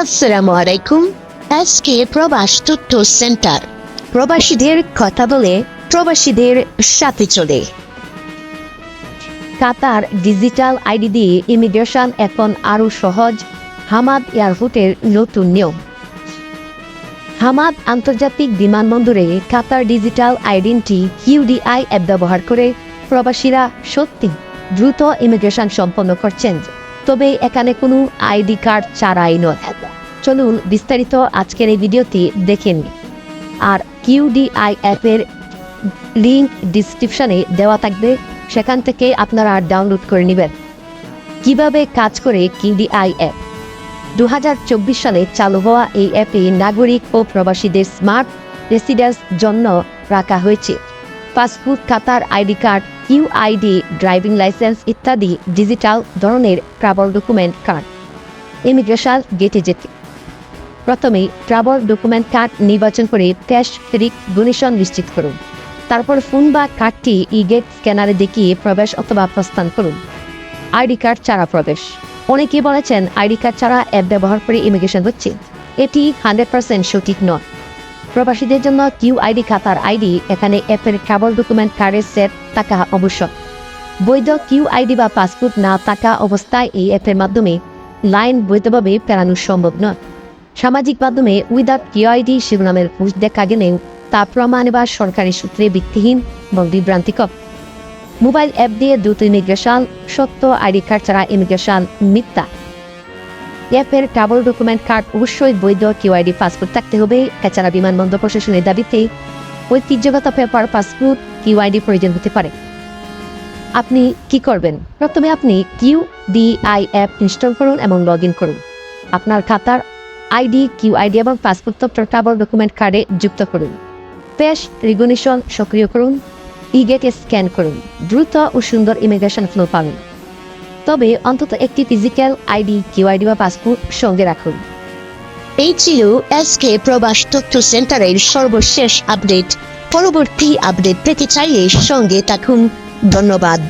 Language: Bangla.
আসসালামু আলাইকুম। আজকে প্রবাস তথ্য সেন্টার। প্রবাসীদের কথা বলে প্রবাসীদের সাথে চলে। কাতার ডিজিটাল আইডি দিয়ে ইমিগ্রেশন এখন আরও সহজ। হামাদ এয়ারপোর্টের নতুন নিয়ম। হামাদ আন্তর্জাতিক বিমানবন্দরে Qatar digital identity QDI app ব্যবহার করে প্রবাসীরা সত্যি দ্রুত ইমিগ্রেশন সম্পন্ন করছেন। তবে এখানে কোনো আইডি কার্ড ছাড়াই নয়। চলুন বিস্তারিত আজকের এই ভিডিওটি দেখে দেখেন আর কিউডিআই অ্যাপের লিঙ্ক ডিসক্রিপশনে দেওয়া থাকবে, সেখান থেকে আপনারা ডাউনলোড করে নেবেন। কীভাবে কাজ করে কিউডিআই অ্যাপ? দু হাজার চব্বিশ সালে চালু হওয়া এই অ্যাপে নাগরিক ও প্রবাসীদের স্মার্ট রেসিডেন্স জন্য রাখা হয়েছে। Passport Qatar ID card UID driving licence ইত্যাদি ডিজিটাল ধরনের ট্রাভেল ডকুমেন্ট কার্ড, ইমিগ্রেশন গেটে যেতে প্রথমে ট্রাভেল ডকুমেন্ট কার্ড নির্বাচন করে ক্যাশ ফেরিক ডোনেশন নিশ্চিত করুন। তারপর ফোন বা কার্ডটি ই গেট স্ক্যানারে দেখিয়ে প্রবেশ অথবা প্রস্থান করুন। আইডি কার্ড ছাড়া প্রবেশ। অনেকে বলেছেন আইডি কার্ড ছাড়া অ্যাপ ব্যবহার করে ইমিগ্রেশন হচ্ছে। এটি হান্ড্রেড পার্সেন্ট সঠিক নয়। প্রবাসীদের জন্য কিউ আইডি খাতার আইডি এখানে অ্যাপের ট্রাভেল ডকুমেন্ট কার্ডের সেট থাকা আবশ্যক। বৈধ কিউ আইডি বা পাসপোর্ট না থাকা অবস্থায় এই অ্যাপের মাধ্যমে লাইন বৈধভাবে পেরানো সম্ভব নয়। সামাজিক মাধ্যমে উইদাউট কিউ আইডি শিরোনামের পোস্ট দেখা গেলেও তা প্রমাণ বা সরকারি সূত্রে ভিত্তিহীন এবং বিভ্রান্তিকর। মোবাইল অ্যাপ দিয়ে দ্রুত ইমিগ্রেশন, সত্য আইডি কার্ড ছাড়া ইমিগ্রেশন মিথ্যা। অ্যাপের ট্রাভেল ডকুমেন্ট কার্ড অবশ্যই বৈধ কিউআইডি পাসপোর্ট থাকতে হবে। এছাড়া বিমানবন্দর প্রশাসনের দাবিতে ঐতিহ্যগত পেপার, পাসপোর্ট কিউআইডি প্রয়োজন হতে পারে। আপনি কি করবেন? প্রথমে আপনি কিউ ডিআই অ্যাপ ইনস্টল করুন এবং লগ করুন। আপনার খাতার আইডি, কিউ আইডি এবং পাসপোর্ট তথ্য ট্রাভেল ডকুমেন্ট কার্ডে যুক্ত করুন। পেশ রিগুনেশন সক্রিয় করুন। ই গেটে স্ক্যান করুন। দ্রুত ও সুন্দর ইমিগ্রেশন ফ্লো পাবেন। তবে অন্তত একটি ফিজিক্যাল আইডি, কিউ আইডি বা পাসপোর্ট সঙ্গে রাখুন। এই ছিল এসকে প্রবাস তথ্য সেন্টারের সর্বশেষ আপডেট। পরবর্তী আপডেট পেতে চাইলে সঙ্গে থাকুন। ধন্যবাদ।